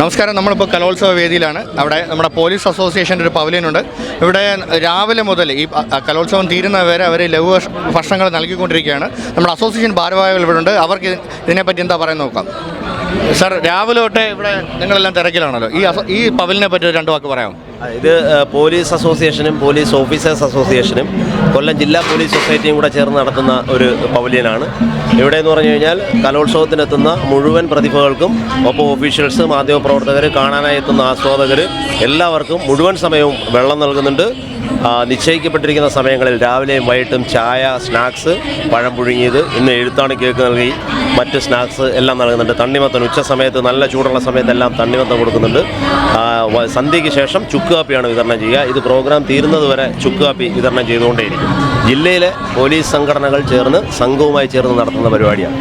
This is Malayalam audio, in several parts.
നമസ്കാരം. നമ്മളിപ്പോൾ കലോത്സവ വേദിയിലാണ്. അവിടെ നമ്മുടെ പോലീസ് അസോസിയേഷന്റെ ഒരു പവലിയനുണ്ട്. ഇവിടെ രാവിലെ മുതൽ ഈ കലോത്സവം തീരുന്ന വരെ അവർ ലഘു ഭക്ഷണങ്ങൾ നൽകിക്കൊണ്ടിരിക്കുകയാണ്. നമ്മുടെ അസോസിയേഷൻ ഭാരവാഹികൾ ഇവിടെ ഉണ്ട്. അവർക്ക് ഇത് ഇതിനെപ്പറ്റി എന്താ പറയുന്നത് നോക്കാം? സാർ രാവിലെ തൊട്ടേ ഇവിടെ നിങ്ങളെല്ലാം തിരക്കിലാണല്ലോ. ഈ ഈ പവലിനെ പറ്റി രണ്ട് വാക്ക് പറയാം ഇത് പോലീസ് അസോസിയേഷനും പോലീസ് ഓഫീസേഴ്സ് അസോസിയേഷനും കൊല്ലം ജില്ലാ പോലീസ് സൊസൈറ്റിയും കൂടെ ചേർന്ന് നടത്തുന്ന ഒരു പവലിയനാണ്. ഇവിടെ എന്ന് പറഞ്ഞു കഴിഞ്ഞാൽ കലോത്സവത്തിനെത്തുന്ന മുഴുവൻ പ്രതിഭകൾക്കും ഒപ്പം ഒഫീഷ്യൽസ് മാധ്യമപ്രവർത്തകർ കാണാനായി എത്തുന്ന ആസ്വാദകർ എല്ലാവർക്കും മുഴുവൻ സമയവും വെള്ളം നൽകുന്നുണ്ട്. നിശ്ചയിക്കപ്പെട്ടിരിക്കുന്ന സമയങ്ങളിൽ രാവിലെയും വൈകിട്ടും ചായ സ്നാക്സ് പഴം പുഴുങ്ങിയത് ഇന്ന് എഴുത്താണ് കേക്ക് നൽകി. മറ്റ് സ്നാക്സ് എല്ലാം നൽകുന്നുണ്ട്. തണ്ണിമത്തൻ ഉച്ച സമയത്ത് നല്ല ചൂടുള്ള സമയത്തെല്ലാം തണ്ണിമത്തൻ കൊടുക്കുന്നുണ്ട്. സന്ധ്യയ്ക്ക് ശേഷം ചുക്ക് കാപ്പിയാണ് വിതരണം ചെയ്യുക. ഇത് പ്രോഗ്രാം തീരുന്നതുവരെ ചുക്ക് കാപ്പി വിതരണം ചെയ്തുകൊണ്ടേയിരിക്കും. ജില്ലയിലെ പോലീസ് സംഘടനകൾ ചേർന്ന് സംഘവുമായി ചേർന്ന് നടത്തുന്ന പരിപാടിയാണ്.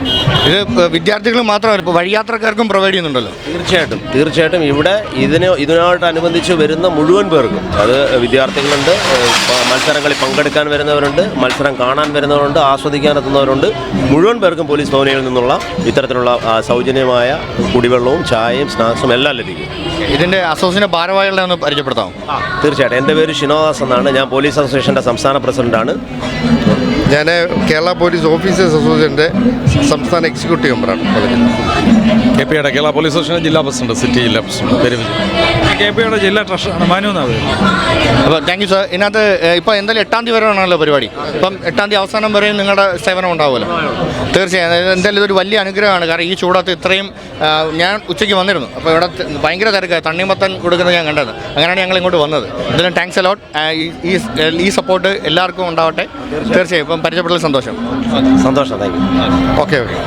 ഇത് വിദ്യാർത്ഥികൾ മാത്രമല്ല ഇപ്പോൾ വഴിയാത്രക്കാർക്കും പ്രൊവൈഡ് ചെയ്യുന്നുണ്ടല്ലോ? തീർച്ചയായിട്ടും തീർച്ചയായിട്ടും ഇവിടെ ഇതിന് ഇതിനോടനുബന്ധിച്ച് വരുന്ന മുഴുവൻ പേർക്കും അത് വിദ്യാർത്ഥികളുണ്ട് മത്സരങ്ങളിൽ പങ്കെടുക്കാൻ വരുന്നവരുണ്ട് മത്സരം കാണാൻ വരുന്നവരുണ്ട് ആസ്വദിക്കാൻ എത്തുന്നവരുണ്ട് മുഴുവൻ പേർക്കും പോലീസ് ഭവനിൽ നിന്നുള്ള ഇത്തരത്തിലുള്ള സൗജന്യമായ കുടിവെള്ളവും ചായയും സ്നാക്സും എല്ലാം ലഭിക്കും. ഇതിന്റെ അസോസിയേഷൻ ഭാരവാഹികളെ ഒന്ന് പരിചയപ്പെടുത്താം തീർച്ചയായിട്ടും. എന്റെ പേര് ഷിനോദാസ് എന്നാണ്. ഞാൻ പോലീസ് അസോസിയേഷന്റെ സംസ്ഥാന പ്രസിഡന്റാണ്. ഞാൻ കേരള പോലീസ് ഓഫീസേഴ്സ് അസോസിയേഷന്റെ സംസ്ഥാന എക്സിക്യൂട്ടീവ് മെമ്പറാണ് കേരള പോലീസ് അസോസിയേഷൻ ജില്ലാ പ്രസിഡന്റ് സിറ്റി ജില്ലാ പ്രസിഡന്റ് കെ പി ഐയുടെ ജില്ലാ ട്രഷറാണ് മനു എന്നാണ്. അപ്പോൾ താങ്ക് യു സാർ ഇതിനകത്ത് ഇപ്പോൾ എന്തായാലും എട്ടാം തീയതി വരെയാണല്ലോ പരിപാടി. അപ്പം എട്ടാം തീയതി അവസാനം വരെയും നിങ്ങളുടെ സേവനം ഉണ്ടാവുമല്ലോ. തീർച്ചയായും. എന്തായാലും ഇതൊരു വലിയ അനുഗ്രഹമാണ്. കാരണം ഈ ചൂടത്ത് ഇത്രയും ഞാൻ ഉച്ചയ്ക്ക് വന്നിരുന്നു. അപ്പോൾ ഇവിടെ ഭയങ്കര തിരക്കാണ് തണ്ണിമത്തൻ കൊടുക്കുന്നത് ഞാൻ കണ്ടത്. അങ്ങനെയാണ് ഞങ്ങൾ ഇങ്ങോട്ട് വന്നത്. എന്തായാലും താങ്ക്സ് അലോട്ട് ഈ ഈ സപ്പോർട്ട് എല്ലാവർക്കും ഉണ്ടാവട്ടെ. തീർച്ചയായും. ഇപ്പം പരിചയപ്പെടൽ സന്തോഷം. സന്തോഷം. Thank you okay okay